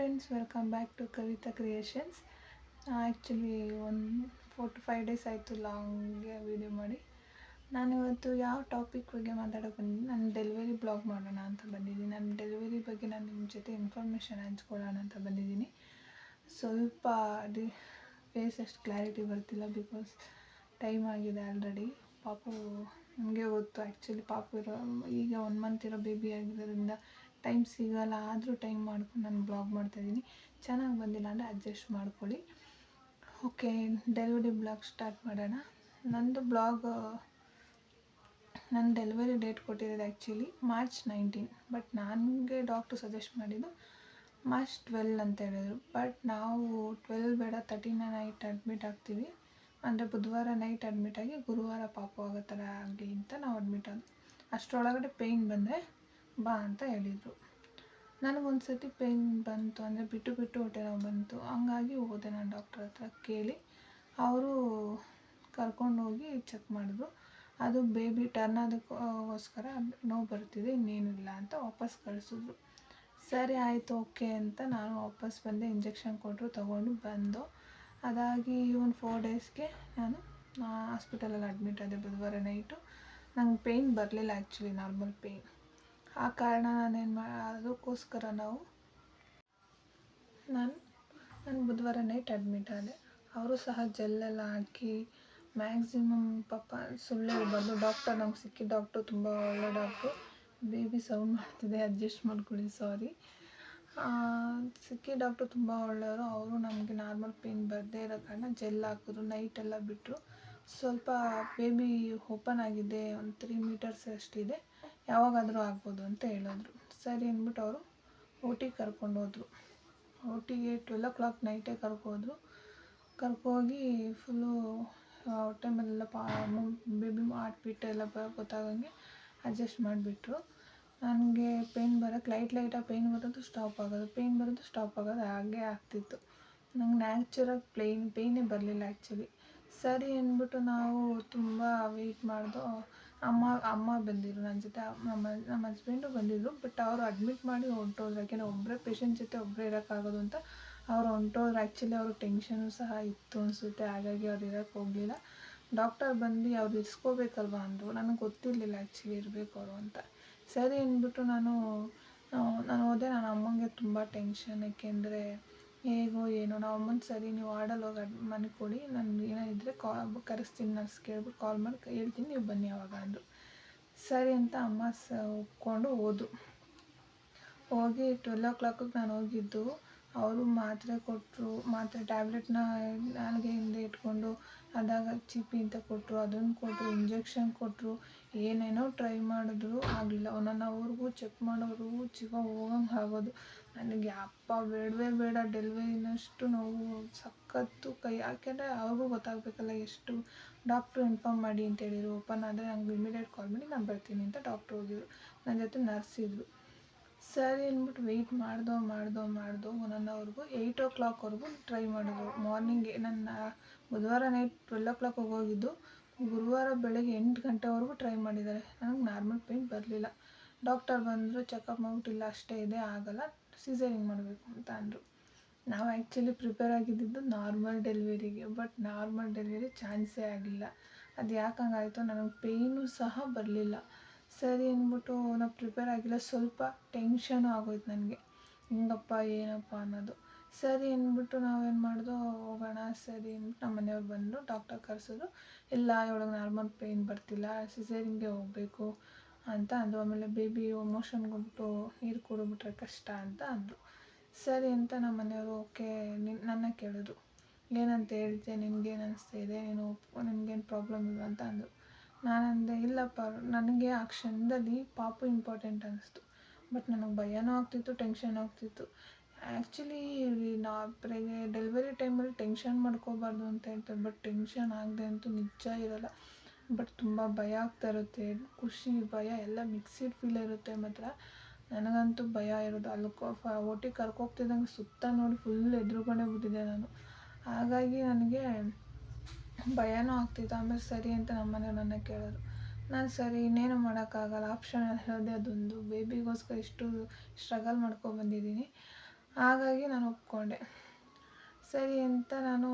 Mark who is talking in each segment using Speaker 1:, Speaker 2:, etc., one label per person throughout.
Speaker 1: Friends welcome back to Kavitha creations actually ಒಂದು four to five days ಆಯಿತು ಲಾಂಗ್ಗೆ video ಮಾಡಿ. ನಾನು ಇವತ್ತು ಯಾವ ಟಾಪಿಕ್ ಬಗ್ಗೆ ಮಾತಾಡೋಕೆ ಬಂದಿದ್ದೀನಿ ನಾನು ಡೆಲಿವರಿ ಬ್ಲಾಗ್ ಮಾಡೋಣ ಅಂತ ಬಂದಿದ್ದೀನಿ. ನನ್ನ ಡೆಲಿವರಿ ಬಗ್ಗೆ ನಾನು ನಿಮ್ಮ ಜೊತೆ ಇನ್ಫಾರ್ಮೇಷನ್ ಹಂಚ್ಕೊಳ್ಳೋಣ ಅಂತ ಬಂದಿದ್ದೀನಿ. ಸ್ವಲ್ಪ ಡಿ ಫೇಸ್ ಅಷ್ಟು ಕ್ಲಾರಿಟಿ ಬರ್ತಿಲ್ಲ ಬಿಕಾಸ್ ಟೈಮ್ ಆಗಿದೆ ಆಲ್ರೆಡಿ ಪಾಪು, ನಮಗೆ ಗೊತ್ತು ಆ್ಯಕ್ಚುಲಿ ಪಾಪು ಇರೋ, ಈಗ ಒನ್ ಮಂತ್ ಇರೋ ಬೇಬಿ ಆಗಿರೋದ್ರಿಂದ ಟೈಮ್ ಸಿಗಲ್ಲ, ಆದರೂ ಟೈಮ್ ಮಾಡ್ಕೊಂಡು ನಾನು ಬ್ಲಾಗ್ ಮಾಡ್ತಾಯಿದ್ದೀನಿ ಚೆನ್ನಾಗಿ ಬಂದಿಲ್ಲ ಅಂದರೆ ಅಡ್ಜಸ್ಟ್ ಮಾಡ್ಕೊಳ್ಳಿ. ಓಕೆ, ಡೆಲಿವರಿ ಬ್ಲಾಗ್ ಸ್ಟಾರ್ಟ್ ಮಾಡೋಣ. ನಂದು ಬ್ಲಾಗ್ ನನ್ನ ಡೆಲಿವರಿ ಡೇಟ್ ಕೊಟ್ಟಿರೋದು ಆ್ಯಕ್ಚುಲಿ ಮಾರ್ಚ್ ನೈನ್ಟೀನ್, ಬಟ್ ನನಗೆ ಡಾಕ್ಟ್ರು ಸಜೆಸ್ಟ್ ಮಾಡಿದ್ದು ಮಾರ್ಚ್ ಟ್ವೆಲ್ ಅಂತ ಹೇಳಿದರು. ಬಟ್ ನಾವು ಟ್ವೆಲ್ ಬೇಡ, ತರ್ಟೀನ ನೈಟ್ ಅಡ್ಮಿಟ್ ಆಗ್ತೀವಿ. ಅಂದರೆ ಬುಧವಾರ ನೈಟ್ ಅಡ್ಮಿಟ್ ಆಗಿ ಗುರುವಾರ ಪಾಪು ಆಗೋ ಥರ ಆಗಲಿ ಅಂತ ನಾವು ಅಡ್ಮಿಟ್ ಆದ್ವಿ. ಅಷ್ಟರೊಳಗಡೆ ಪೇಯ್ನ್ ಬಂದರೆ ಬಾ ಅಂತ ಹೇಳಿದರು. ನನಗೊಂದು ಸತಿ ಪೇಯ್ನ್ ಬಂತು ಅಂದರೆ ಬಿಟ್ಟು ಬಿಟ್ಟು ಹೊಟ್ಟೆ ನೋವು ಬಂತು. ಹಂಗಾಗಿ ಹೋದೆ ನಾನು ಡಾಕ್ಟ್ರ್ ಹತ್ರ ಕೇಳಿ. ಅವರು ಕರ್ಕೊಂಡು ಹೋಗಿ ಚೆಕ್ ಮಾಡಿದ್ರು. ಅದು ಬೇಬಿ ಟರ್ನ್ ಅದಕ್ಕೋಸ್ಕರ ನೋವು ಬರ್ತಿದೆ ಇನ್ನೇನಿಲ್ಲ ಅಂತ ವಾಪಸ್ ಕಳಿಸಿದ್ರು. ಸರಿ ಆಯಿತು, ಓಕೆ ಅಂತ ನಾನು ವಾಪಸ್ ಬಂದೆ, ಇಂಜೆಕ್ಷನ್ ಕೊಟ್ಟರು, ತೊಗೊಂಡು ಬಂದು. ಅದಾಗಿ ಒಂದು ಫೋರ್ ಡೇಸ್ಗೆ ನಾನು ಹಾಸ್ಪಿಟಲಲ್ಲಿ ಅಡ್ಮಿಟ್ ಆದೆ ಬುಧವಾರ ನೈಟು ನಂಗೆ ಪೇಯ್ನ್ ಬರಲಿಲ್ಲ ಆ್ಯಕ್ಚುಲಿ ನಾರ್ಮಲ್ ಪೇಯ್ನ್ ಆ ಕಾರಣ ನಾನೇನು ಮಾ, ಅದಕ್ಕೋಸ್ಕರ ನಾವು ನಾನು ನಾನು ಬುಧವಾರ ನೈಟ್ ಅಡ್ಮಿಟ್ ಆದೆ ಅವರು ಸಹ ಜೆಲ್ಲೆಲ್ಲ ಹಾಕಿ ಮ್ಯಾಕ್ಸಿಮಮ್ ಪಾಪ ಸುಳ್ಳು ಹೇಳ್ಬಾರ್ದು. ಡಾಕ್ಟರ್ ನಮ್ಗೆ ಸಿಕ್ಕಿದ ಡಾಕ್ಟ್ರು ತುಂಬ ಒಳ್ಳೆ ಡಾಕ್ಟ್ರು ಬೇಬಿ ಸೌಂಡ್ ಮಾಡ್ತಿದೆ ಅಡ್ಜಸ್ಟ್ ಮಾಡ್ಕೊಳ್ಳಿ ಸಾರಿ ಸಿಕ್ಕಿ ಡಾಕ್ಟ್ರು ತುಂಬ ಒಳ್ಳೆಯವರು. ಅವರು ನಮಗೆ ನಾರ್ಮಲ್ ಪೇಯ್ನ್ ಬರದೇ ಇರೋ ಕಾರಣ ಜೆಲ್ ಹಾಕಿದ್ರು ನೈಟೆಲ್ಲ ಬಿಟ್ಟರು ಸ್ವಲ್ಪ ಬೇಬಿ ಓಪನ್ ಆಗಿದೆ, ಒಂದು ತ್ರೀ ಮೀಟರ್ಸ್ ಅಷ್ಟಿದೆ. ಯಾವಾಗಾದರೂ ಆಗ್ಬೋದು ಅಂತ ಹೇಳಿದ್ರು. ಸರಿ ಅಂದ್ಬಿಟ್ಟು ಅವರು ಊಟಿಗೆ ಕರ್ಕೊಂಡು ಹೋದರು. ಊಟಿಗೆ ಟ್ವೆಲ್ ಓ ಕ್ಲಾಕ್ ನೈಟೇ ಕರ್ಕೋದ್ರು ಕರ್ಕೋಗಿ ಫುಲ್ಲು ಹೊಟ್ಟೆ ಮೇಲೆಲ್ಲ ಪಾ ಬೇಬಿ ಬೀಟ್ ಎಲ್ಲ ಬ, ಗೊತ್ತಾಗಂಗೆ ಅಡ್ಜಸ್ಟ್ ಮಾಡಿಬಿಟ್ರು. ನನಗೆ ಪೇಯ್ನ್ ಬರೋಕ್ಕೆ ಲೈಟ್ ಲೈಟಾಗಿ ಪೇಯ್ನ್ ಬರೋದು ಸ್ಟಾಪ್ ಆಗೋದು. ಪೇಯ್ನ್ ಬರೋದು ಸ್ಟಾಪ್ ಆಗೋದು, ಹಾಗೆ ಆಗ್ತಿತ್ತು. ನಂಗೆ ನ್ಯಾಚುರಾಗಿ ಪ್ಲೇನ್ ಪೇಯ್ನೇ ಬರಲಿಲ್ಲ ಆ್ಯಕ್ಚುಲಿ ಸರಿ ಅಂದ್ಬಿಟ್ಟು ನಾವು ತುಂಬ ವೆಯ್ಟ್ ಮಾಡ್ದು ಅಮ್ಮ ಅಮ್ಮ ಬಂದಿದ್ರು ನನ್ನ ಜೊತೆ ನಮ್ಮ ನಮ್ಮ ಹಸ್ಬೆಂಡು ಬಂದಿದ್ದರು ಬಟ್ ಅವರು ಅಡ್ಮಿಟ್ ಮಾಡಿ ಹೊಂಟೋದ್ರು. ಯಾಕೆಂದರೆ ಒಬ್ಬರೇ ಪೇಷಂಟ್ ಜೊತೆ ಒಬ್ಬರೇ ಇರೋಕ್ಕಾಗೋದು ಅಂತ ಅವ್ರು ಹೊಂಟೋದ್ರು. ಆ್ಯಕ್ಚುಲಿ ಅವ್ರ ಟೆನ್ಷನು ಸಹ ಇತ್ತು ಅನಿಸುತ್ತೆ. ಹಾಗಾಗಿ ಅವ್ರು ಇರೋಕ್ಕೆ ಹೋಗಲಿಲ್ಲ. ಡಾಕ್ಟರ್ ಬಂದು ಅವ್ರು ಇರಿಸ್ಕೋಬೇಕಲ್ವ ಅಂದರು. ನನಗೆ ಗೊತ್ತಿರಲಿಲ್ಲ ಆ್ಯಕ್ಚುಲಿ ಇರಬೇಕು ಅವರು ಅಂತ. ಸರಿ ಅಂದ್ಬಿಟ್ಟು ನಾನು ನಾನು ಹೋದೆ. ನನ್ನ ಅಮ್ಮಂಗೆ ತುಂಬ ಟೆನ್ಷನ್ ಏಕೆಂದರೆ ಹೇಗೋ ಏನೋ, ನಾವು ಅಮ್ಮನ ಸರಿ ನೀವು ವಾರ್ಡಲ್ಲಿ ಹೋಗಿ ಅಡ್ ಕೊಡಿ ನಾನು ಏನಾದಿದ್ದರೆ ಕಾ ಕರೆಸ್ತೀನಿ, ನರ್ಸ್ ಕೇಳ್ಬಿಟ್ಟು ಕಾಲ್ ಮಾಡಿ ಹೇಳ್ತೀನಿ, ನೀವು ಬನ್ನಿ ಅವಾಗ ಅಂದರು. ಸರಿ ಅಂತ ಅಮ್ಮ ಸ, ಒಪ್ಕೊಂಡು ಹೋದು ಹೋಗಿ ಟ್ವೆಲ್ ಓ ಕ್ಲಾಕಿಗೆ ನಾನು ಹೋಗಿದ್ದು, ಅವರು ಮಾತ್ರೆ ಕೊಟ್ಟರು ಮಾತ್ರೆ ಟ್ಯಾಬ್ಲೆಟ್ನ ನಾಲ್ಗೆ ಹಿಂದೆ ಇಟ್ಕೊಂಡು ಅದಾಗ ಚಿಪಿ ಅಂತ ಕೊಟ್ಟರು ಅದನ್ನು ಕೊಟ್ಟರು ಇಂಜೆಕ್ಷನ್ ಕೊಟ್ಟರು ಏನೇನೋ ಟ್ರೈ ಮಾಡಿದ್ರು, ಆಗಲಿಲ್ಲ. ಒಂದೊಂದು ಅವ್ರಿಗೂ ಚೆಕ್ ಮಾಡೋರು ಜೀವ ಹೋಗಂಗೆ ಆಗೋದು. ನನಗೆ ಅಪ್ಪ ಬೇಡವೇ ಬೇಡ ಡೆಲಿವರಿನಷ್ಟು ನೋವು, ಸಖತ್ತು ಕೈ, ಯಾಕೆಂದರೆ ಅವ್ರಿಗೂ ಗೊತ್ತಾಗಬೇಕಲ್ಲ ಎಷ್ಟು ಡಾಕ್ಟ್ರು ಇನ್ಫಾರ್ಮ್ ಮಾಡಿ ಅಂತ ಹೇಳಿದ್ರು. ಓಪನ್ ಆದರೆ ನಂಗೆ ಇಮಿಡಿಯೇಟ್ ಕಾಲ್ ಮಾಡಿ ನಾನು ಬರ್ತೀನಿ ಅಂತ ಡಾಕ್ಟ್ರು ಹೋಗಿದ್ರು. ನನ್ನ ಜೊತೆ ನರ್ಸ್ ಇದ್ದರು ಸರಿ ಅಂದ್ಬಿಟ್ಟು ವೆಯ್ಟ್ ಮಾಡ್ದೋ ಮಾಡ್ದೋ ಮಾಡ್ದೋ ಒನ್ ಅವರ್ಗೂ ಏಯ್ಟ್ ಓ ಕ್ಲಾಕ್ವರೆಗೂ ಟ್ರೈ ಮಾಡಿದ್ರು ಮಾರ್ನಿಂಗ್ ನನ್ನ ಬುಧವಾರ ನೈಟ್ ಟ್ವೆಲ್ ಓ ಕ್ಲಾಕ್ ಹೋಗಿದ್ದು, ಗುರುವಾರ ಬೆಳಗ್ಗೆ ಎಂಟು ಗಂಟೆವರೆಗೂ ಟ್ರೈ ಮಾಡಿದ್ದಾರೆ. ನನಗೆ ನಾರ್ಮಲ್ ಪೇಯ್ನ್ ಬರಲಿಲ್ಲ. ಡಾಕ್ಟರ್ ಬಂದರು ಚೆಕಪ್ ಮಾಡ್ಬಿಟ್ಟು ಇಲ್ಲ, ಅಷ್ಟೇ ಇದೆ, ಆಗಲ್ಲ. ಸಿಸೇರಿಂಗ್ ಮಾಡಬೇಕು ಅಂತ ಅಂದರು. ನಾವು ಆ್ಯಕ್ಚುಲಿ ಪ್ರಿಪೇರ್ ಆಗಿದ್ದಿದ್ದು ನಾರ್ಮಲ್ ಡೆಲಿವರಿಗೆ ಬಟ್ ನಾರ್ಮಲ್ ಡೆಲಿವರಿ ಚಾನ್ಸೇ ಆಗಲಿಲ್ಲ. ಅದು ಯಾಕೆ ಹಂಗಾಯಿತು? ನನಗೆ ಪೇಯ್ನು ಸಹ ಬರಲಿಲ್ಲ. ಸರಿ ಅಂದ್ಬಿಟ್ಟು ನಾವು ಪ್ರಿಪೇರ್ ಆಗಿಲ್ಲ. ಸ್ವಲ್ಪ ಟೆನ್ಷನು ಆಗೋಯ್ತು ನನಗೆ. ಹಿಂಗಪ್ಪ, ಏನಪ್ಪ ಅನ್ನೋದು. ಸರಿ ಅಂದ್ಬಿಟ್ಟು ನಾವೇನು ಮಾಡಿದ್ರು ಹೋಗೋಣ, ಸರಿ ಅಂದ್ಬಿಟ್ಟು ನಮ್ಮ ಮನೆಯವ್ರು ಬಂದರು. ಡಾಕ್ಟರ್ ಕರೆಸಿದ್ರು. ಇಲ್ಲ, ಇವಳಿಗೆ ನಾರ್ಮಲ್ ಪೇಯ್ನ್ ಬರ್ತಿಲ್ಲ. ಸಿಸೇರಿಂಗೆ ಹೋಗಬೇಕು. ಅಂತ ಅಂದರು ಆಮೇಲೆ ಬೇಬಿ ಮೋಷನ್ಗೆ ಹೋಗ್ಬಿಟ್ಟು ನೀರು ಕುಡಿದ್ಬಿಟ್ರೆ ಕಷ್ಟ ಅಂತ ಅಂದರು ಸರಿ ಅಂತ ನಮ್ಮ ಮನೆಯವರು ಓಕೆ ನಿನ್ನ ನನ್ನ ಕೇಳಿದ್ರು. ಏನಂತ ಹೇಳ್ತೆ ನಿನಗೇನು ಅನಿಸ್ತಾ ಇದೆ? ನೀನು ನಿನಗೇನು ಪ್ರಾಬ್ಲಮ್ ಇಲ್ವಾ ಅಂತ ಅಂದರು ನಾನಂದೆ, ಇಲ್ಲಪ್ಪ, ನನಗೆ ಆ ಕ್ಷಣದಲ್ಲಿ ಪಾಪು ಇಂಪಾರ್ಟೆಂಟ್ ಅನ್ನಿಸ್ತು ಬಟ್ ನನಗೆ ಭಯನೂ ಆಗ್ತಿತ್ತು ಟೆನ್ಷನ್ ಆಗ್ತಿತ್ತು. ಆ್ಯಕ್ಚುಲಿ ನಾ ಡೆಲಿವರಿ ಟೈಮಲ್ಲಿ ಟೆನ್ಷನ್ ಮಾಡ್ಕೋಬಾರ್ದು ಅಂತ ಹೇಳ್ತಾರೆ. ಬಟ್ ಟೆನ್ಷನ್ ಆಗದೆ ಅಂತೂ ನಿಜ ಇರೋಲ್ಲ. ಬಟ್ ತುಂಬ ಭಯ ಆಗ್ತಾ ಇರುತ್ತೆ. ಖುಷಿ, ಭಯ ಎಲ್ಲ ಮಿಕ್ಸಿಡ್ ಫೀಲ್ ಇರುತ್ತೆ ಮಾತ್ರ. ನನಗಂತೂ ಭಯ ಇರೋದು. ಅಲ್ಲಿ ಒಟ್ಟಿಗೆ ಕರ್ಕೋಗ್ತಿದ್ದಂಗೆ ಸುತ್ತ ನೋಡಿ ಫುಲ್ ಎದುರುಗೊಂಡೇ ಬಿಟ್ಟಿದ್ದೆ ನಾನು. ಹಾಗಾಗಿ ನನಗೆ ಭಯನೂ ಆಗ್ತಿತ್ತು. ಆಮೇಲೆ ಸರಿ ಅಂತ ನಮ್ಮನೆ ನನ್ನ ಕೇಳಿದ್ರು ನಾನು ಸರಿ, ಇನ್ನೇನು ಮಾಡೋಕ್ಕಾಗಲ್ಲ. ಆಪ್ಷನ್ ಇರೋದೇ ಅದೊಂದು. ಬೇಬಿಗೋಸ್ಕರ ಇಷ್ಟು ಸ್ಟ್ರಗಲ್ ಮಾಡ್ಕೊಬಂದಿದ್ದೀನಿ ಹಾಗಾಗಿ ನಾನು ಒಪ್ಕೊಂಡೆ. ಸರಿ ಅಂತ ನಾನು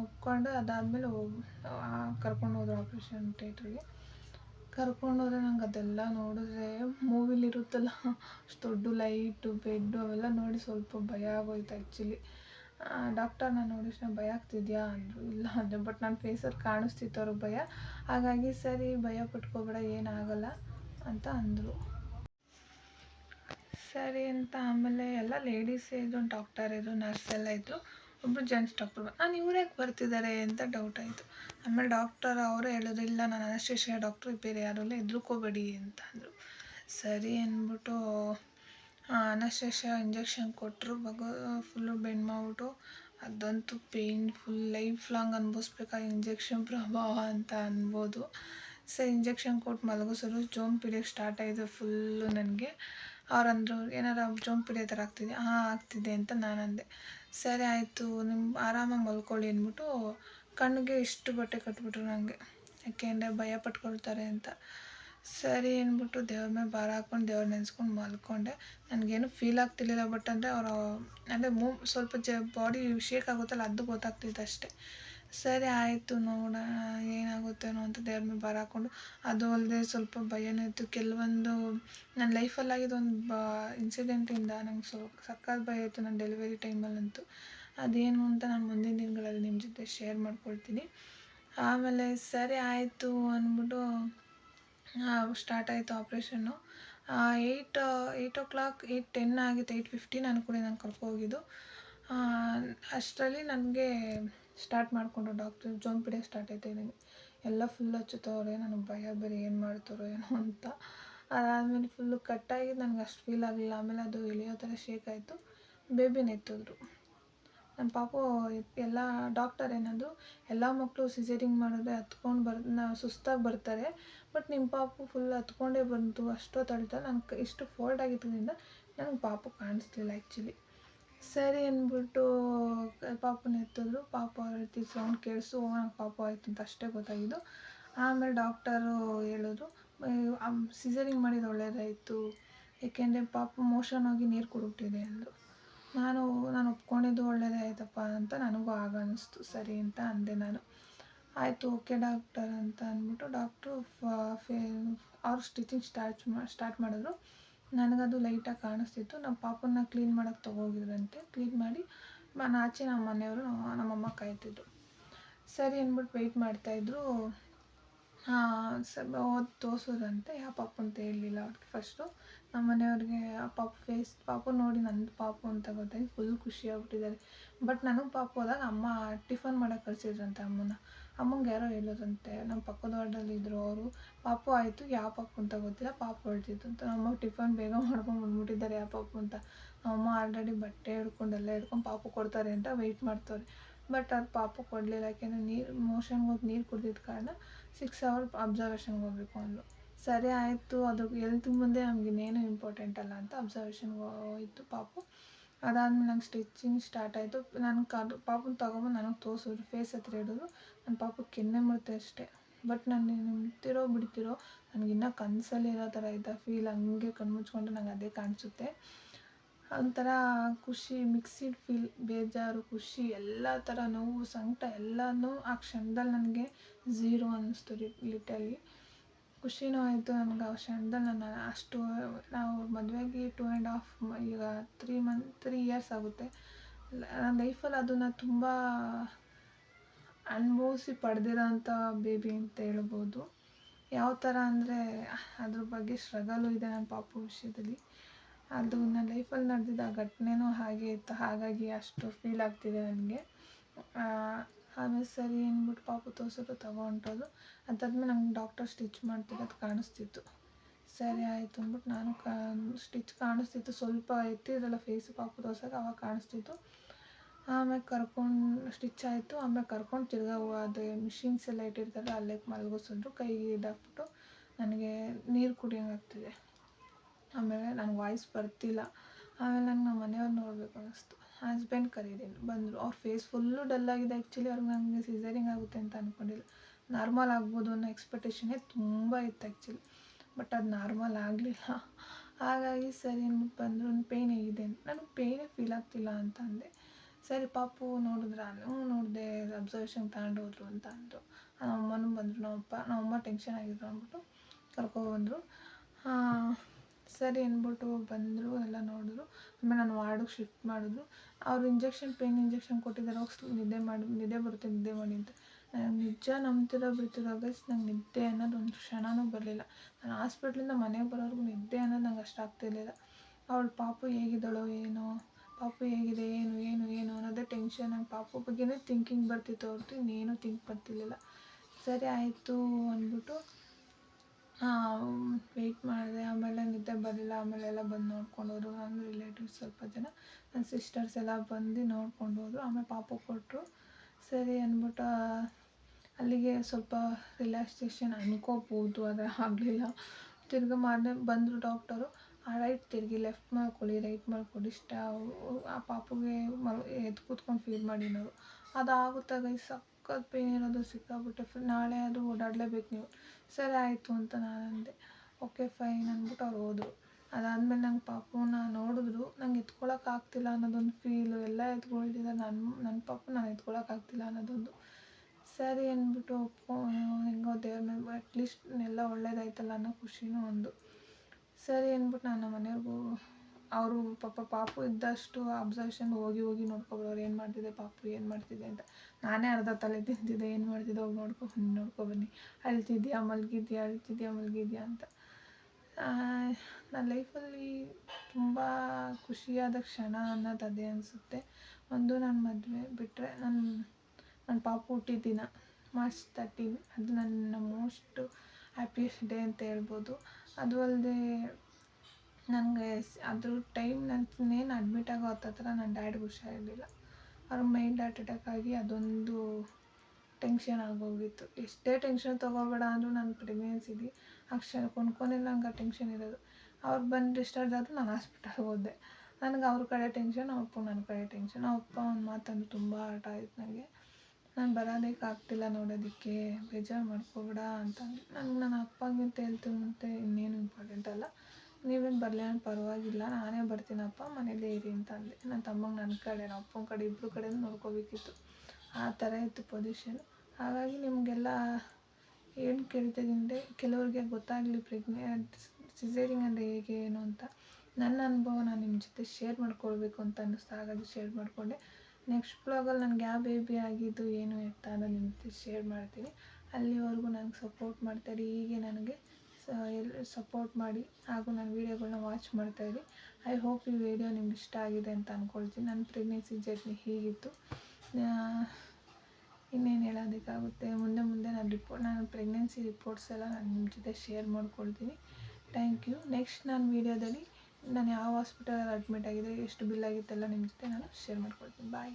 Speaker 1: ಒಪ್ಕೊಂಡು ಅದಾದಮೇಲೆ ಕರ್ಕೊಂಡು ಹೋದ್ರು ಆಪ್ರೇಷನ್ ಥಿಯೇಟ್ರಿಗೆ ಕರ್ಕೊಂಡು ಹೋದ್ರೆ ನಂಗೆ ಅದೆಲ್ಲ ನೋಡಿದ್ರೆ ಮೂವಿಲಿರುತ್ತಲ್ಲ ಅಷ್ಟು ದೊಡ್ಡ ಲೈಟು ಬೆಡ್ಡು ಅವೆಲ್ಲ ನೋಡಿ ಸ್ವಲ್ಪ ಭಯ ಆಗೋಯ್ತು ಆ್ಯಕ್ಚುಲಿ ಡಾಕ್ಟರ್ ನಾನು ನೋಡಿದ ಭಯ ಆಗ್ತಿದೆಯಾ? ಅಂದರು, ಇಲ್ಲ ಅಂದರೆ ಬಟ್ ನನ್ನ ಫೇಸಲ್ಲಿ ಕಾಣಿಸ್ತಿತ್ತು ಅವ್ರಿಗೆ ಭಯ. ಹಾಗಾಗಿ ಸರಿ, ಭಯ ಪಟ್ಕೋಬೇಡ, ಏನಾಗಲ್ಲ ಅಂತ ಅಂದರು. ಸರಿ ಅಂತ ಆಮೇಲೆ ಎಲ್ಲ ಲೇಡೀಸೇ ಇದ್ದರು ಡಾಕ್ಟರ್ ಇದ್ದರು ನರ್ಸ್ ಎಲ್ಲ ಇದ್ದರು ಒಬ್ಬರು ಜೆಂಟ್ಸ್ ಡಾಕ್ಟರ್. ನಾನು ಇವ್ರು ಯಾಕೆ ಬರ್ತಿದ್ದಾರೆ ಅಂತ ಡೌಟ್ ಆಯಿತು. ಆಮೇಲೆ ಡಾಕ್ಟರ್ ಅವರು ಹೇಳಿದ್ರು ಇಲ್ಲ ನಾನು ಅನಸ್ತೇಷಿಯಾ ಡಾಕ್ಟ್ರು, ಬೇರೆ ಯಾರೂ ಇಲ್ಲ ಅಂತ ಅಂದರು. ಸರಿ ಅಂದ್ಬಿಟ್ಟು ಅನಸ್ತೇಷಿಯಾ ಇಂಜೆಕ್ಷನ್ ಕೊಟ್ಟರು ಬಗ ಫುಲ್ಲು ಬೆಂಡ್ ಮಾಡಿಬಿಟ್ಟು, ಅದಂತೂ ಪೇಯ್ನ್ಫುಲ್ ಲೈಫ್ ಲಾಂಗ್ ಅನುಭವಿಸ್ಬೇಕಾದ ಇಂಜೆಕ್ಷನ್ ಪ್ರಭಾವ ಅಂತ ಅನ್ಬೋದು. ಸೊ ಇಂಜೆಕ್ಷನ್ ಕೊಟ್ಟು ಮಲಗಿಸೋರು ಜೋಮ್ ಪಿಡಿಯೋಕ್ಕೆ ಸ್ಟಾರ್ಟ್ ಆಯಿತು ಫುಲ್ಲು ನನಗೆ. ಅವ್ರಂದರು ಏನಾರು ಜೋಮ್ ಪಿಡಿಯೋ ಥರ ಆಗ್ತಿದೆ ಹಾಂ, ಆಗ್ತಿದೆ ಅಂತ ನಾನು ಅಂದೆ. ಸರಿ ಆಯಿತು ನಿಮ್ಮ ಆರಾಮಾಗಿ ಮಲ್ಕೊಳ್ಳಿ ಅಂದ್ಬಿಟ್ಟು ಕಣ್ಣಿಗೆ ಇಷ್ಟು ಬಟ್ಟೆ ಕಟ್ಬಿಟ್ರು ನನಗೆ ಯಾಕೆಂದರೆ ಭಯ ಪಟ್ಕೊಳ್ತಾರೆ ಅಂತ. ಸರಿ ಅಂದ್ಬಿಟ್ಟು ದೇವ್ರ ಮೇಲೆ ಭಾರ ಹಾಕ್ಕೊಂಡು ದೇವ್ರ ನೆನೆಸ್ಕೊಂಡು ಮಲ್ಕೊಂಡೆ. ನನಗೇನು ಫೀಲ್ ಆಗ್ತಿರ್ಲಿಲ್ಲ ಬಟ್ ಅಂದರೆ ಅವರು, ಅಂದರೆ ಮೂವ್ ಸ್ವಲ್ಪ ಜ ಬಾಡಿ ಶೇಕ್ ಆಗುತ್ತಲ್ಲ, ಅದು ಗೊತ್ತಾಗ್ತಿತ್ತು ಅಷ್ಟೇ. ಸರಿ ಆಯಿತು ನೋಡೋಣ ಏನಾಗುತ್ತೇನೋ ಅಂತ ದೇವ್ರ ಮೇಲೆ ಭಾರ ಅದು ಅಲ್ಲದೆ ಸ್ವಲ್ಪ ಭಯನೂ ಇತ್ತು. ಕೆಲವೊಂದು ನನ್ನ ಲೈಫಲ್ಲಿ ಆಗಿದ್ದು ಒಂದು ಬ ಇನ್ಸಿಡೆಂಟಿಂದ ನಂಗೆ ಸ್ವಲ್ಪ ಸಖತ್ ಭಯ ಇತ್ತು ನನ್ನ ಡೆಲಿವರಿ ಟೈಮಲ್ಲಂತೂ ಅದೇನು ಅಂತ ನಾನು ಮುಂದಿನ ದಿನಗಳಲ್ಲಿ ನಿಮ್ಮ ಜೊತೆ ಶೇರ್ ಮಾಡ್ಕೊಳ್ತೀನಿ. ಆಮೇಲೆ ಸರಿ ಆಯಿತು ಅಂದ್ಬಿಟ್ಟು ಸ್ಟಾರ್ಟ್ ಆಯಿತು operation eight eight o'clock eight ten ಆಗಿತ್ತು ಏಯ್ಟ್ ಫಿಫ್ಟೀನ್ ಅನ್ಕೊಂಡು ನಾನು ಕರ್ಕೊ ಹೋಗಿದ್ದು. ಅಷ್ಟರಲ್ಲಿ ನನಗೆ ಸ್ಟಾರ್ಟ್ ಮಾಡಿಕೊಂಡ್ರು ಡಾಕ್ಟರ್, ಜೋನ್ ಪಿಡೆ ಸ್ಟಾರ್ಟ್ ಆಯ್ತಿದ್ದೀನಿ ಎಲ್ಲ ಫುಲ್ ಹಚ್ಚುತ್ತವ್ರೆ ನನಗೆ ಭಯ, ಬೇರೆ ಏನು ಮಾಡ್ತಾರೋ ಏನೋ ಅಂತ. ಅದಾದಮೇಲೆ ಫುಲ್ಲು ಕಟ್ಟಾಗಿ ನನಗೆ ಅಷ್ಟು ಫೀಲ್ ಆಗಲಿಲ್ಲ. ಆಮೇಲೆ ಅದು ಇಳಿಯೋ ಥರ ಶೇಕ್ ಆಯಿತು. ಬೇಬಿನ ಎತ್ತಿದ್ರು ನನ್ನ ಪಾಪ ಎಲ್ಲ ಡಾಕ್ಟರ್ ಏನಂದರು ಎಲ್ಲ ಮಕ್ಕಳು ಸಿಸೇರಿಂಗ್ ಮಾಡಿದ್ರೆ ಹತ್ಕೊಂಡು ಬರ್ ಸುಸ್ತಾಗಿ ಬರ್ತಾರೆ. ಬಟ್ ನಿಮ್ಮ ಪಾಪು ಫುಲ್ ಹತ್ಕೊಂಡೇ ಬಂತು. ಅಷ್ಟೊತ್ತು ಅಳ್ತಾ ನನಗೆ ಇಷ್ಟು ಫೋಲ್ಡ್ ಆಗಿದ್ದರಿಂದ ನನಗೆ ಪಾಪು ಕಾಣಿಸ್ಲಿಲ್ಲ ಆ್ಯಕ್ಚುಲಿ ಸರಿ ಅಂದ್ಬಿಟ್ಟು ಪಾಪುನ ಎತ್ತಿದ್ರು. ಪಾಪ ಅಳ್ತಿ ಸೌಂಡ್ ಕೇಳಿಸು ನಂಗೆ ಪಾಪ ಆಯಿತು ಅಂತ ಅಷ್ಟೇ ಗೊತ್ತಾಗಿದ್ದು. ಆಮೇಲೆ ಡಾಕ್ಟರು ಹೇಳಿದ್ರು ಸಿಸರಿಂಗ್ ಮಾಡಿದ್ದು ಒಳ್ಳೇದಾಯಿತು. ಏಕೆಂದರೆ ಪಾಪ ಮೋಷನ್ ಹೋಗಿ ನೀರು ಕುಡಿಬಿಟ್ಟಿದೆ, ಅಂದರು. ನಾನು ನಾನು ಒಪ್ಕೊಂಡಿದ್ದು ಒಳ್ಳೆಯದೇ ಆಯ್ತಪ್ಪ ಅಂತ ನನಗೂ ಆಗ ಅನ್ನಿಸ್ತು ಸರಿ ಅಂತ ಅಂದೆ ನಾನು. ಆಯಿತು, ಓಕೆ ಡಾಕ್ಟರ್ ಅಂತ ಅಂದ್ಬಿಟ್ಟು ಡಾಕ್ಟ್ರು ಫೇ ಅವ್ರು ಸ್ಟಿಚಿಂಗ್ ಸ್ಟಾರ್ಟ್ ಮಾ, ಸ್ಟಾರ್ಟ್ ಮಾಡಿದ್ರು. ನನಗದು ಲೈಟಾಗಿ ಕಾಣಿಸ್ತಿತ್ತು. ನಮ್ಮ ಪಾಪನ್ನ ಕ್ಲೀನ್ ಮಾಡೋಕ್ಕೆ ತೊಗೋಗಿದ್ರಂತೆ. ಕ್ಲೀನ್ ಮಾಡಿ ನಾನು ಆಚೆ ನಮ್ಮ ಮನೆಯವರು ನಮ್ಮಮ್ಮ ಕಾಯ್ತಿದ್ರು. ಸರಿ ಅಂದ್ಬಿಟ್ಟು ವೆಯ್ಟ್ ಮಾಡ್ತಾಯಿದ್ರು ಸ, ಹೋದ್ ತೋರಿಸೋದಂತೆ ಯಾವ ಪಾಪು ಅಂತ ಹೇಳಲಿಲ್ಲ ಅವ್ರಿಗೆ ಫಸ್ಟು ನಮ್ಮ ಮನೆಯವ್ರಿಗೆ ಆ ಪಾಪ ಫೇಸ್ ಪಾಪು ನೋಡಿ ನಂದು ಪಾಪು ಅಂತ ಗೊತ್ತಾಗಿ ಫುಲ್ ಖುಷಿ ಆಗ್ಬಿಟ್ಟಿದ್ದಾರೆ. ಬಟ್ ನನಗೆ ಪಾಪು ಹೋದಾಗ ಅಮ್ಮ ಟಿಫನ್ ಮಾಡೋಕೆ ಕಳಿಸಿದ್ರಂತೆ ಅಮ್ಮನ ಅಮ್ಮಂಗೆ ಯಾರೋ ಹೇಳೋದಂತೆ, ನಮ್ಮ ಪಕ್ಕದ ವಾರ್ಡಲ್ಲಿ ಇದ್ದರು ಅವರು, ಪಾಪು ಆಯಿತು ಯಾವ ಪಾಪು ಅಂತ ಗೊತ್ತಿಲ್ಲ, ಪಾಪು ಹೊಳ್ತಿತ್ತು ಅಂತ. ನಮ್ಮ ಟಿಫನ್ ಬೇಗ ಮಾಡ್ಕೊಂಡು ಬಂದ್ಬಿಟ್ಟಿದ್ದಾರೆ ಯಾವ ಪಾಪು ಅಂತ. ನಮ್ಮಮ್ಮ ಆಲ್ರೆಡಿ ಬಟ್ಟೆ ಹಿಡ್ಕೊಂಡು ಎಲ್ಲ ಹಿಡ್ಕೊಂಡು ಪಾಪು ಕೊಡ್ತಾರೆ ಅಂತ ವೆಯ್ಟ್ ಮಾಡ್ತವ್ರೆ. ಬಟ್ ಅದು ಪಾಪು ಕೊಡಲಿಲ್ಲ, ಯಾಕೆಂದರೆ ನೀರು ಮೋಷನ್ಗೆ ಹೋಗಿ ನೀರು ಕುಡ್ದಿದ್ದ ಕಾರಣ ಸಿಕ್ಸ್ ಅವರ್ ಅಬ್ಸರ್ವೇಷನ್ಗೆ ಹೋಗ್ಬೇಕು ಅಂದರು ಸರಿ ಆಯಿತು, ಅದು ಎಲ್ತ್ ಮುಂದೆ ನಮ್ಗೆ ಇನ್ನೇನು ಇಂಪಾರ್ಟೆಂಟ್ ಅಲ್ಲ ಅಂತ ಅಬ್ಸರ್ವೇಷನ್ಗೆ ಹೋಯಿತು ಪಾಪು. ಅದಾದಮೇಲೆ ನಂಗೆ ಸ್ಟಿಚಿಂಗ್ ಸ್ಟಾರ್ಟ್ ಆಯಿತು. ನಾನು ಕದು, ಪಾಪುನ ತಗೊಂಬಂದು ನನಗೆ ತೋರಿಸಿದ್ರು ಫೇಸ್ ಹತ್ರ ಇಡೋದು. ನನ್ನ ಪಾಪು ಕೆನ್ನೆ ಮುಳುತ್ತೆ ಅಷ್ಟೇ. ಬಟ್ ನಾನು ನಿಂತಿರೋ ಬಿಡ್ತಿರೋ ನನಗಿನ್ನೂ ಕನಸಲ್ಲಿ ಇರೋ ಥರ ಇದ್ದ ಫೀಲ್ ಹಂಗೆ ಕಣ್ಣು ಮುಚ್ಕೊಂಡ್ರೆ ನಂಗೆ ಅದೇ ಕಾಣಿಸುತ್ತೆ. ಒಂಥರ ಖುಷಿ ಮಿಕ್ಸಿಡ್ ಫೀಲ್ ಬೇಜಾರು, ಖುಷಿ, ಎಲ್ಲ ಥರ ನೋವು, ಸಂಕಟ ಎಲ್ಲನೂ ಆ ಕ್ಷಣದಲ್ಲಿ ನನಗೆ ಝೀರೋ ಅನ್ನಿಸ್ತು ಲಿಟಲಿ ಖುಷಿನೂ ಆಯಿತು ನನಗೆ ಆ ಕ್ಷಣದಲ್ಲಿ ನನ್ನ ಅಷ್ಟು ನಾವು ಮದುವೆಗೆ ಟು ಆ್ಯಂಡ್ ಹಾಫ್ ಈಗ ತ್ರೀ ಮಂತ್ ತ್ರೀ ಇಯರ್ಸ್ ಆಗುತ್ತೆ. ನನ್ನ ಲೈಫಲ್ಲಿ ಅದನ್ನು ತುಂಬ ಅನುಭವಿಸಿ ಪಡೆದಿರೋಂಥ ಬೇಬಿ ಅಂತ ಹೇಳ್ಬೋದು. ಯಾವ ಥರ ಅಂದರೆ ಅದ್ರ ಬಗ್ಗೆ ಸ್ಟ್ರಗಲು ಇದೆ ನನ್ನ ಪಾಪು ವಿಷಯದಲ್ಲಿ. ಅದು ನನ್ನ ಲೈಫಲ್ಲಿ ನಡೆದಿದ್ದ ಆ ಘಟನೆನೂ ಹಾಗೆ ಇತ್ತು. ಹಾಗಾಗಿ ಅಷ್ಟು ಫೀಲ್ ಆಗ್ತಿದೆ ನನಗೆ. ಆಮೇಲೆ ಸರಿ ಅಂದ್ಬಿಟ್ಟು ಪಾಪು ತೋರಿಸಿದ್ರು ತಗೋ ಅದಾದ್ಮೇಲೆ ನಂಗೆ ಡಾಕ್ಟರ್ ಸ್ಟಿಚ್ ಮಾಡ್ತಿರೋದು ಕಾಣಿಸ್ತಿತ್ತು. ಸರಿ ಆಯಿತು ಅಂದ್ಬಿಟ್ಟು ನಾನು ಕಾ ಸ್ಟಿಚ್ ಕಾಣಿಸ್ತಿತ್ತು. ಸ್ವಲ್ಪ ಎತ್ತಿದ್ರಲ್ಲ ಫೇಸ್ ಪಾಪು ತೋರ್ಸೋಕೆ ಅವಾಗ ಕಾಣಿಸ್ತಿತ್ತು. ಆಮೇಲೆ ಕರ್ಕೊಂಡು ಸ್ಟಿಚ್ ಆಯಿತು. ಆಮೇಲೆ ಕರ್ಕೊಂಡು ತಿರ್ಗಾ ಅದು ಮಿಷಿನ್ಸ್ ಎಲ್ಲ ಇಟ್ಟಿರ್ತಾರೆ ಅಲ್ಲೇ ಮಲಗಿಸಿದ್ರು ಕೈಗೆ ಇದಾಕ್ಬಿಟ್ಟು ನನಗೆ ನೀರು ಕುಡಿಯೋಂಗಾಗ್ತಿದೆ ಆಮೇಲೆ ನನಗೆ ವಾಯ್ಸ್ ಬರ್ತಿಲ್ಲ. ಆಮೇಲೆ ನಂಗೆ ನಮ್ಮ ಮನೆಯವ್ರು ನೋಡಬೇಕು ಅನ್ನಿಸ್ತು. ಹಸ್ಬೆಂಡ್ ಕರೀತೀನಿ ಬಂದರು. ಅವ್ರ ಫೇಸ್ ಫುಲ್ಲು ಡಲ್ ಆಗಿದೆ. ಆ್ಯಕ್ಚುಲಿ ಅವ್ರಿಗೆ ನನಗೆ ಸಿಸರಿಂಗ್ ಆಗುತ್ತೆ ಅಂತ ಅಂದ್ಕೊಂಡಿಲ್ಲ ನಾರ್ಮಲ್ ಆಗ್ಬೋದು ಅನ್ನೋ ಎಕ್ಸ್ಪೆಕ್ಟೇಷನ್ನೇ ತುಂಬ ಇತ್ತು ಆ್ಯಕ್ಚುಲಿ ಬಟ್ ಅದು ನಾರ್ಮಲ್ ಆಗಲಿಲ್ಲ. ಹಾಗಾಗಿ ಸರಿ ಬಂದರು. ಪೇಯ್ನ್ ಹೇಗಿದೆ ನನಗೆ ಪೇಯ್ನೇ ಫೀಲ್ ಆಗ್ತಿಲ್ಲ ಅಂತ ಅಂದೆ. ಸರಿ ಪಾಪು, ನೋಡಿದ್ರ ಹ್ಞೂ ನೋಡಿದೆ ಅಬ್ಸರ್ವೇಷನ್ ತಗೊಂಡು ಹೋದ್ರು ಅಂತ ಅಂದರು. ನಮ್ಮ ಅಮ್ಮನೂ ಬಂದರು. ನಮ್ಮಪ್ಪ, ನಮ್ಮಮ್ಮ ಟೆನ್ಷನ್ ಆಗಿದ್ರು ಅಂದ್ಬಿಟ್ಟು ಕರ್ಕೊಬಂದರು ಸರಿ ಅಂದ್ಬಿಟ್ಟು ಬಂದರು, ಎಲ್ಲ ನೋಡಿದ್ರು. ಆಮೇಲೆ ನಾನು ವಾರ್ಡಿಗೆ ಶಿಫ್ಟ್ ಮಾಡಿದ್ರು. ಅವ್ರು ಇಂಜೆಕ್ಷನ್ ಪೇಯ್ನ್ ಇಂಜೆಕ್ಷನ್ ಕೊಟ್ಟಿದ್ದಾರೆ. ಹೋಗಿ ನಿದ್ದೆ ಮಾಡಿ, ನಿದ್ದೆ ಬರುತ್ತೆ, ನಿದ್ದೆ ಮಾಡಿ ಅಂತ. ನನಗೆ ನಿಜ ನಂಬ್ತಿರೋ ಬಿಡ್ತಿರೋ ಗೈಸ್ ನಂಗೆ ನಿದ್ದೆ ಅನ್ನೋದು ಒಂದು ಕ್ಷಣವೂ ಬರಲಿಲ್ಲ. ನಾನು ಹಾಸ್ಪಿಟ್ಲಿಂದ ಮನೆಗೆ ಬರೋವರೆಗೂ ನಿದ್ದೆ ಅನ್ನೋದು ನಂಗೆ ಅಷ್ಟು ಆಗ್ತಿರ್ಲಿಲ್ಲ ಅವಳು ಪಾಪು ಹೇಗಿದ್ದಾಳೋ ಏನೋ, ಪಾಪು ಹೇಗಿದೆ, ಏನು ಏನು ಏನು ಅನ್ನೋದೇ ಟೆನ್ಷನ್ ನಂಗೆ ಪಾಪು ಬಗ್ಗೆನೇ ಥಿಂಕಿಂಗ್ ಬರ್ತಿತ್ತು ಹೊರತು ಇನ್ನೇನು ಥಿಂಕ್ ಬರ್ತಿರ್ಲಿಲ್ಲ. ಸರಿ ಆಯಿತು ಅಂದ್ಬಿಟ್ಟು ವೆಯ್ಟ್ ಮಾಡಿದೆ. ಆಮೇಲೆ ನಿದ್ದೆ ಬರಲಿಲ್ಲ. ಆಮೇಲೆ ಎಲ್ಲ ಬಂದು ನೋಡ್ಕೊಂಡು ನನ್ನ ರಿಲೇಟಿವ್ಸ್ ಸ್ವಲ್ಪ ಜನ. ನನ್ನ ಸಿಸ್ಟರ್ಸ್ ಎಲ್ಲ ಬಂದು ನೋಡ್ಕೊಂಡು ಆಮೇಲೆ ಪಾಪು ಕೊಟ್ಟರು ಸರಿ ಅಂದ್ಬಿಟ್ಟು, ಅಲ್ಲಿಗೆ ಸ್ವಲ್ಪ ರಿಲ್ಯಾಕ್ಸೇಷನ್ ಅನ್ಕೋಬೋದು. ಆದರೆ ಆಗಲಿಲ್ಲ. ತಿರ್ಗಿ ಮಾರನೇ ಬಂದರು ಡಾಕ್ಟರು ಆ ರೈಟ್ ತಿರುಗಿ ಲೆಫ್ಟ್ ಮಾಡ್ಕೊಳ್ಳಿ ರೈಟ್ ಮಾಡ್ಕೊಳ್ಳಿ. ಇಷ್ಟ. ಆ ಪಾಪುಗೆ ಮಲ್ ಎದ್ದು ಕೂತ್ಕೊಂಡು ಫೀಲ್ ಮಾಡಿ ನಾವು ಅದಾಗುತ್ತಾಗ ಸಖತ್ ಪೇನ್ ಇರೋದು ಸಿಕ್ಕಾಬಿಟ್ಟೆ ನಾಳೆ ಅದು ಓಡಾಡಲೇಬೇಕು ನೀವು. ಸರಿ ಆಯಿತು ಅಂತ ನಾನು ಅಂದೆ. ಓಕೆ ಫೈನ್ ಅಂದ್ಬಿಟ್ಟು ಅವ್ರು ಹೋದರು. ಅದಾದಮೇಲೆ ನಂಗೆ ಪಾಪುನ ನೋಡಿದ್ರು. ನಂಗೆ ಎತ್ಕೊಳ್ಳೋಕ್ಕಾಗ್ತಿಲ್ಲ ಅನ್ನೋದೊಂದು ಫೀಲು ಎಲ್ಲ ಎತ್ಕೊಳ್ತಿದ್ದಾರೆ ನನ್ನ ನನ್ನ ಪಾಪು ನಾನು ಎತ್ಕೊಳ್ಳೋಕ್ಕಾಗ್ತಿಲ್ಲ ಅನ್ನೋದೊಂದು. ಸರಿ ಅಂದ್ಬಿಟ್ಟು ಒಪ್ಕೊ, ಹೆಂಗೋ ದೇವ್ರ ಮೇಲೆ ಅಟ್ಲೀಸ್ಟ್ ಎಲ್ಲ ಒಳ್ಳೇದಾಯ್ತಲ್ಲ ಅನ್ನೋ ಖುಷಿನೂ ಒಂದು. ಸರಿ ಅಂದ್ಬಿಟ್ಟು ನಾನು ಮನೆಯವ್ರಿಗೂ ಅವರು ಪಾಪ ಪಾಪು ಇದ್ದಷ್ಟು ಅಬ್ಸರ್ವೇಷನ್ ಹೋಗಿ ಹೋಗಿ ನೋಡ್ಕೊಬರೋರು ಏನು ಮಾಡ್ತಿದೆ? ಪಾಪು ಏನು ಮಾಡ್ತಿದೆ ಅಂತ. ನಾನೇ ಅರ್ಧ ತಲೆ ತಿಂತಿದ್ದೆ. ಏನು ಮಾಡ್ತಿದ್ದೆ? ಹೋಗಿ ನೋಡ್ಕೊ ನೋಡ್ಕೊಬನ್ನಿ ಅಳ್ತಿದ್ಯಾ ಮಲಗಿದ್ಯಾ? ಅಳ್ತಿದ್ಯಾ ಮಲಗಿದ್ಯಾ ಅಂತ. ನನ್ನ ಲೈಫಲ್ಲಿ ತುಂಬ ಖುಷಿಯಾದ ಕ್ಷಣ ಅನ್ನೋದು ಅದೇ ಅನಿಸುತ್ತೆ. ಒಂದು ನನ್ನ ಮದುವೆ ಬಿಟ್ಟರೆ ನನ್ನ ನನ್ನ ಪಾಪು ಹುಟ್ಟಿದ ದಿನ ಮಾರ್ಚ್ ತರ್ಟೀನ್ ಅದು ನನ್ನ ಮೋಸ್ಟ್ ಹ್ಯಾಪಿಯೆಸ್ಟ್ ಡೇ ಅಂತ ಹೇಳ್ಬೋದು. ಅದು ಅಲ್ಲದೆ ನನಗೆ ಅದ್ರ ಟೈಮ್ ನಾನು ಅಡ್ಮಿಟ್ ಆಗೋ ಹತ್ತತ್ರ ನನ್ನ ಡ್ಯಾಡ್ಗೆ ಹುಷಾರಿರಲಿಲ್ಲ. ಅವ್ರ ಮೈಂಡ್ ಹಾರ್ಟ್ ಅಟ್ಯಾಕ್ ಆಗಿ ಅದೊಂದು ಟೆನ್ಷನ್ ಆಗೋಗಿತ್ತು. ಎಷ್ಟೇ ಟೆನ್ಷನ್ ತೊಗೋಬೇಡ ಅಂದರೂ ನಾನು ಇದೆ ಅಕ್ಷರ ಕೊಂಡ್ಕೊನಿಲ್ಲ ಆ ಟೆನ್ಷನ್ ಇರೋದು. ಅವ್ರು ಬಂದು ಡಿಸ್ಚಾರ್ಜ್ ಆದರೂ ನಾನು ಹಾಸ್ಪಿಟಲ್ಗೆ ಹೋದೆ. ನನಗೆ ಅವ್ರ ಕಡೆ ಟೆನ್ಷನ್ ನಮ್ಮ ಅಪ್ಪ ನನ್ನ ಕಡೆ ಟೆನ್ಷನ್ ನಮ್ಮ ಅಪ್ಪ ಒಂದು ಮಾತಂದು ತುಂಬ ಹಠ ಆಯ್ತು ನನಗೆ ನಾನು ಬರೋದಕ್ಕೆ ಆಗ್ತಿಲ್ಲ ನೋಡೋದಕ್ಕೆ, ಬೇಜಾರು ಮಾಡ್ಕೋಬೇಡ ಅಂತ ನನಗೆ ನನ್ನ ಅಪ್ಪಗಿಂತ ಹೇಳ್ತೀನಿ ಇನ್ನೇನು ಇಂಪಾರ್ಟೆಂಟ್ ಅಲ್ಲ. ನೀವೇನು ಬರಲಿ ಅಂತ ಪರವಾಗಿಲ್ಲ. ನಾನೇ ಬರ್ತೀನಪ್ಪ ಮನೇಲೇ ಇರಿ ಅಂತ ಅಂದೆ ನನ್ನ ತಮ್ಮಂಗೆ ನನ್ನ ಕಡೆ ನಮ್ಮ ಅಪ್ಪನ ಕಡೆ ಇಬ್ಬರ ಕಡೆನೂ ನೋಡ್ಕೋಬೇಕಿತ್ತು. ಆ ಥರ ಇತ್ತು ಪೊಸಿಷನ್ ಹಾಗಾಗಿ ನಿಮಗೆಲ್ಲ ಏನು ಕೇಳ್ತಿದ್ದಂತೆ ಕೆಲವ್ರಿಗೆ ಗೊತ್ತಾಗಲಿ ಪ್ರೆಗ್ನೆ ಸಿಸೇರಿಂಗ್ ಅಂದರೆ ಹೇಗೆ, ಏನು ಅಂತ. ನನ್ನ ಅನುಭವ ನಾನು ನಿಮ್ಮ ಜೊತೆ ಶೇರ್ ಮಾಡ್ಕೊಳ್ಬೇಕು ಅಂತ ಅನ್ನಿಸ್ತು ಹಾಗಾಗಿ ಶೇರ್ ಮಾಡಿಕೊಂಡೆ. ನೆಕ್ಸ್ಟ್ ಬ್ಲಾಗಲ್ಲಿ ನನಗೆ ಯಾವ ಬೇಬಿ ಆಗಿದ್ದು, ಏನು ಎತ್ತ ಅನ್ನೋದು ನಿಮ್ಮ ಜೊತೆ ಶೇರ್ ಮಾಡ್ತೀನಿ. ಅಲ್ಲಿವರೆಗೂ ನನಗೆ ಸಪೋರ್ಟ್ ಮಾಡ್ತಾರೆ, ಹೀಗೆ ನನಗೆ ಎಲ್ಲ ಸಪೋರ್ಟ್ ಮಾಡಿ ಹಾಗೂ ನನ್ನ ವೀಡಿಯೋಗಳನ್ನ ವಾಚ್ ಮಾಡ್ತಾಯಿರಿ ಐ ಹೋಪ್ ಈ ವಿಡಿಯೋ ನಿಮ್ಗೆ ಇಷ್ಟ ಆಗಿದೆ ಅಂತ ಅಂದ್ಕೊಳ್ತೀನಿ ನನ್ನ ಪ್ರೆಗ್ನೆನ್ಸಿ ಜರ್ನಿ ಹೀಗಿತ್ತು. ಇನ್ನೇನು ಹೇಳೋದಕ್ಕಾಗುತ್ತೆ? ಮುಂದೆ ಮುಂದೆ ನಾನು ರಿಪೋರ್ಟ್ ನಾನು ಪ್ರೆಗ್ನೆನ್ಸಿ ರಿಪೋರ್ಟ್ಸ್ ಎಲ್ಲ ನಾನು ನಿಮ್ಮ ಜೊತೆ ಶೇರ್ ಮಾಡ್ಕೊಳ್ತೀನಿ. ಥ್ಯಾಂಕ್ ಯು ನೆಕ್ಸ್ಟ್ ನಾನು ವಿಡಿಯೋದಲ್ಲಿ ನಾನು ಯಾವ ಹಾಸ್ಪಿಟಲಲ್ಲಿ ಅಡ್ಮಿಟ್ ಆಗಿದೆ ಎಷ್ಟು ಬಿಲ್ ಆಗಿತ್ತೆಲ್ಲ ನಿಮ್ಮ ಜೊತೆ ನಾನು ಶೇರ್ ಮಾಡ್ಕೊಳ್ತೀನಿ. ಬಾಯ್